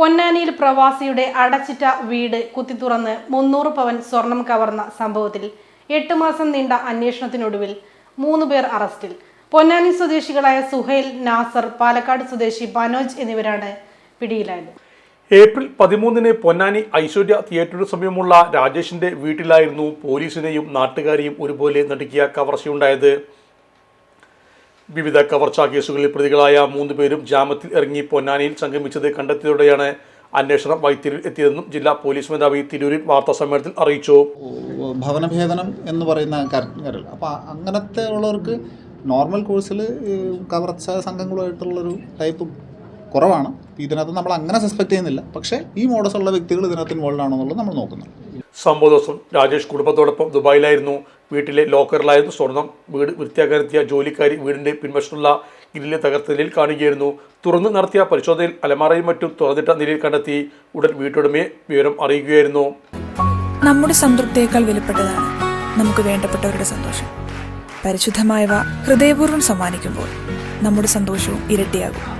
പൊന്നാനിയിൽ പ്രവാസിയുടെ അടച്ചിട്ട വീട് കുത്തിത്തുറന്ന് മുന്നൂറ് പവൻ സ്വർണം കവർന്ന സംഭവത്തിൽ എട്ട് മാസം നീണ്ട അന്വേഷണത്തിനൊടുവിൽ മൂന്ന് പേർ അറസ്റ്റിൽ. പൊന്നാനി സ്വദേശികളായ സുഹൈൽ നാസർ പാലക്കാട് സ്വദേശി മനോജ് എന്നിവരാണ് പിടിയിലായത്. ഏപ്രിൽ പതിമൂന്നിന് പൊന്നാനി ഐശ്വര്യ തിയേറ്ററിന് സമീപമുള്ള രാജേഷിന്റെ വീട്ടിലായിരുന്നു പോലീസിനെയും നാട്ടുകാരെയും ഒരുപോലെ നടുക്കിയ കവർച്ചയുണ്ടായത്. വിവിധ കവർച്ചാ കേസുകളിൽ പ്രതികളായ മൂന്ന് പേരും ജാമ്യത്തിൽ ഇറങ്ങി പൊന്നാനിയിൽ സംഗമിച്ചത് കണ്ടെത്തിയതോടെയാണ് അന്വേഷണം വൈത്തിരിയിൽ എത്തിയതെന്നും ജില്ലാ പോലീസ് മേധാവി തിരൂരിൽ വാർത്താ സമ്മേളനത്തിൽ അറിയിച്ചു. ഭവനഭേദനം എന്ന് പറയുന്ന അപ്പോൾ അങ്ങനത്തെ ഉള്ളവർക്ക് നോർമൽ കോഴ്സിൽ കവർച്ച സംഘങ്ങളുമായിട്ടുള്ളൊരു ടൈപ്പ് കുറവാണ്. ഇതിനകത്ത് നമ്മൾ അങ്ങനെ സസ്പെക്ട് ചെയ്യുന്നില്ല. പക്ഷേ ഈ മോഡസ് ഉള്ള വ്യക്തികൾ ഇതിനകത്ത് ഇൻവോൾവ് ആണോ എന്നുള്ളത് നമ്മൾ നോക്കുന്നു. സംഭവ ദിവസം രാജേഷ് കുടുംബത്തോടൊപ്പം ദുബായിലായിരുന്നു. വീട്ടിലെ ലോക്കറിലായിരുന്നു സ്വർണം. വീട് വൃത്തിയാക്കാനെത്തിയ ജോലിക്കാരി വീടിന്റെ പിൻവശത്തുള്ള ഗ്രില്ല് തകർത്ത നിലയിൽ കാണുകയായിരുന്നു. തുറന്ന് നടത്തിയ പരിശോധനയിൽ അലമാറയും മറ്റും തുറന്നിട്ട നിലയിൽ കണ്ടെത്തി ഉടൻ വീട്ടുടമയെ വിവരം അറിയിക്കുകയായിരുന്നു. നമ്മുടെ സംതൃപ്തിയേക്കാൾ വിലപ്പെട്ടതാണ് നമുക്ക് വേണ്ടപ്പെട്ടവരുടെ സന്തോഷം. പരിശുദ്ധമായവ ഹൃദയപൂർവം സമ്മാനിക്കുമ്പോൾ നമ്മുടെ സന്തോഷവും ഇരട്ടിയാകും.